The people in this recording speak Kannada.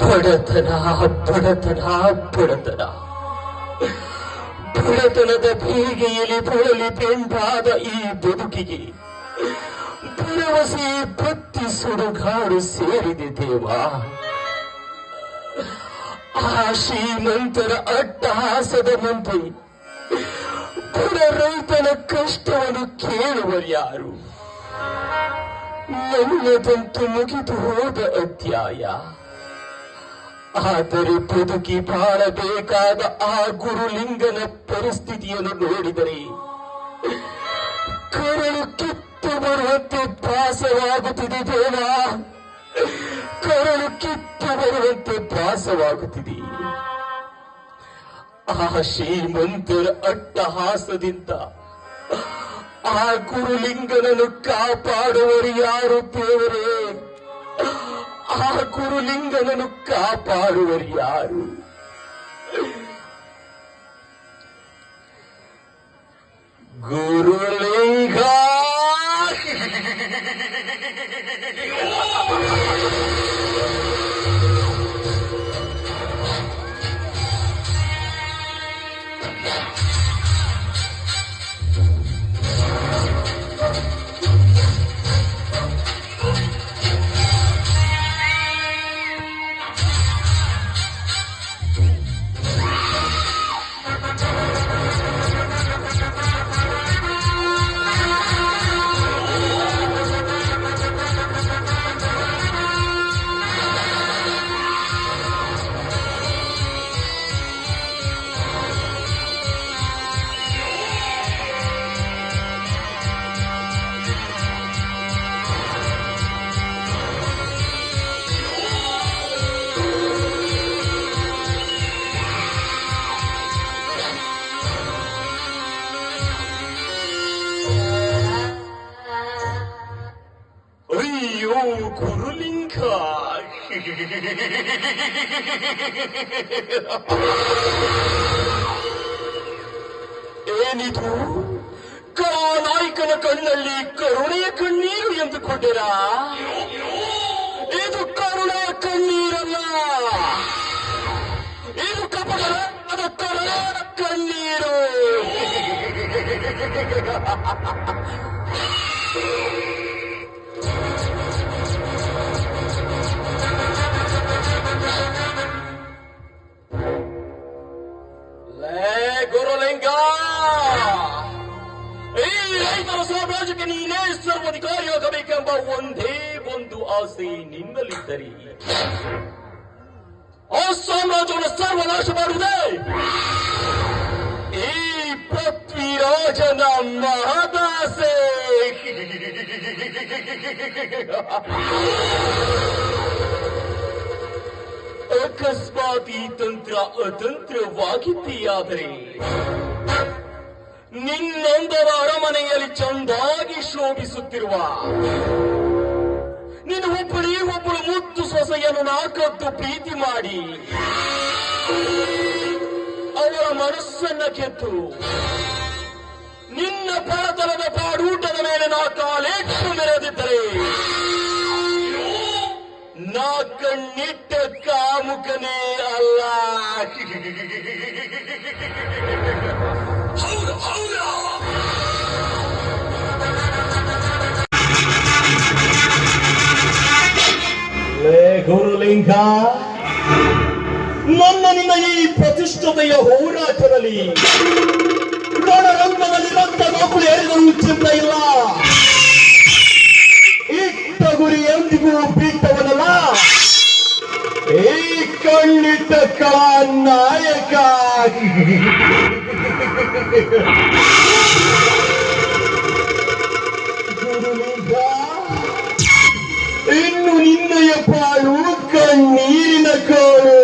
ಬಡತನ ಬಡತನ ಬಡತನ ಬಡತನದ ಬೀಗೆಯಲ್ಲಿ ಬಳಲಿ ಬೆಂಡಾದ ಈ ಬದುಕಿಗೆ. ಭರವಸೆ, ಭಕ್ತಿ, ಸುಡುಗಾಡು ಸೇರಿದೆ ದೇವಾ. ಆ ಶ್ರೀಮಂತರ ಅಟ್ಟಹಾಸದ ಮುಂದೆ ಬಡ ರೈತನ ಕಷ್ಟವನ್ನು ಕೇಳುವರ್ಯಾರು ನನ್ನದಂತೂ ಮುಗಿದು ಹೋದ ಅಧ್ಯಾಯ. ಆದರೆ ಬದುಕಿ ಬಾಳಬೇಕಾದ ಆ ಗುರುಲಿಂಗನ ಪರಿಸ್ಥಿತಿಯನ್ನು ನೋಡಿದರೆ ಕರಳು ಕಿತ್ತು ಬರುವಂತೆ ಭಾಸವಾಗುತ್ತಿದೆ ದೇವ. ಕರಳು ಕಿತ್ತು ಬರುವಂತೆ ಭಾಸವಾಗುತ್ತಿದೆ. ಆ ಶ್ರೀಮಂತರ ಅಟ್ಟಹಾಸದಿಂದ ಆ ಗುರುಲಿಂಗನನ್ನು ಕಾಪಾಡುವರು ಯಾರು ದೇವರೇ? ಆ ಗುರುಲಿಂಗನನ್ನು ಕಾಪಾಡುವರು ಯಾರು ಅಯ್ಯೋ ಗುರುಲಿಂಗ ಏನಿದು? ಕಲಾನಾಯಕನ ಕಣ್ಣಲ್ಲಿ ಕರುಣೆಯ ಕಣ್ಣೀರು ಎಂದುಕೊಂಡೆರಾ? ಇದು ಕರುಣೆಯ ಕಣ್ಣೀರಲ್ಲ. ಇದು ಕಪಟದ ಕರುಣೆಯ ಕಣ್ಣೀರು. ಸಾಮ್ರಾಜ್ಯಕ್ಕೆ ನೀನೇ ಸರ್ವಾಧಿಕಾರಿಯಾಗಬೇಕೆಂಬ ಒಂದೇ ಒಂದು ಆಸೆ ನಿನ್ನಲ್ಲಿದ್ದರೆ ಆ ಸಾಮ್ರಾಜ್ಯವನ್ನು ಸರ್ವನಾಶ ಮಾಡುವುದೇ? ಈ ಪೃಥ್ವಿರಾಜನ ಮಹದಾಸೆ. ಅಕಸ್ಮಾತ್ ಈ ತಂತ್ರ ಅತಂತ್ರವಾಗಿದ್ದೀಯಾದರೆ ನಿನ್ನೊಂದರ ಅರಮನೆಯಲ್ಲಿ ಚಂದಾಗಿ ಶೋಭಿಸುತ್ತಿರುವ ನಿನ್ನ ಒಬ್ಬಳಿ ಒಬ್ಬಳು ಮುತ್ತು ಸೊಸೆಯನ್ನು ನಾಕದ್ದು ಪ್ರೀತಿ ಮಾಡಿ ಅವರ ಮನಸ್ಸನ್ನ ಕೆತ್ತು. ನಿನ್ನ ಬಡತನದ ಪಾಡೂಟದ ಮೇಲೆ ನಾ ಕಾಲೇಕ್ಷು ಮೆರೆದಿದ್ದರೆ ನಾ ಕಣ್ಣಿಟ್ಟ ಕಾಮುಕನೇ ಅಲ್ಲ. ಲೇ ಗುರುಲಿಂಗ ನನ್ನ ನಿನ್ನ ಈ ಪ್ರತಿಷ್ಠತೆಯ ಹೋರಾಟದಲ್ಲಿ ರಣರಂಗದಲ್ಲಿ ರಕ್ತ ನೋಕುಳು ಏರಿದರೂ ಚಿಂತೆ ಇಲ್ಲ. ಇಟ್ಟ ಗುರಿ ಎಂದಿಗೂ ಬಿಟ್ಟವನಲ್ಲ ಈ ಕಣ್ಣಿಟ್ಟ ಕಳ ನಾಯಕ. ಇನ್ನು ನಿನ್ನಯ ಪಾಳು ಕಣ್ಣೀರಿನ ಕಾಳು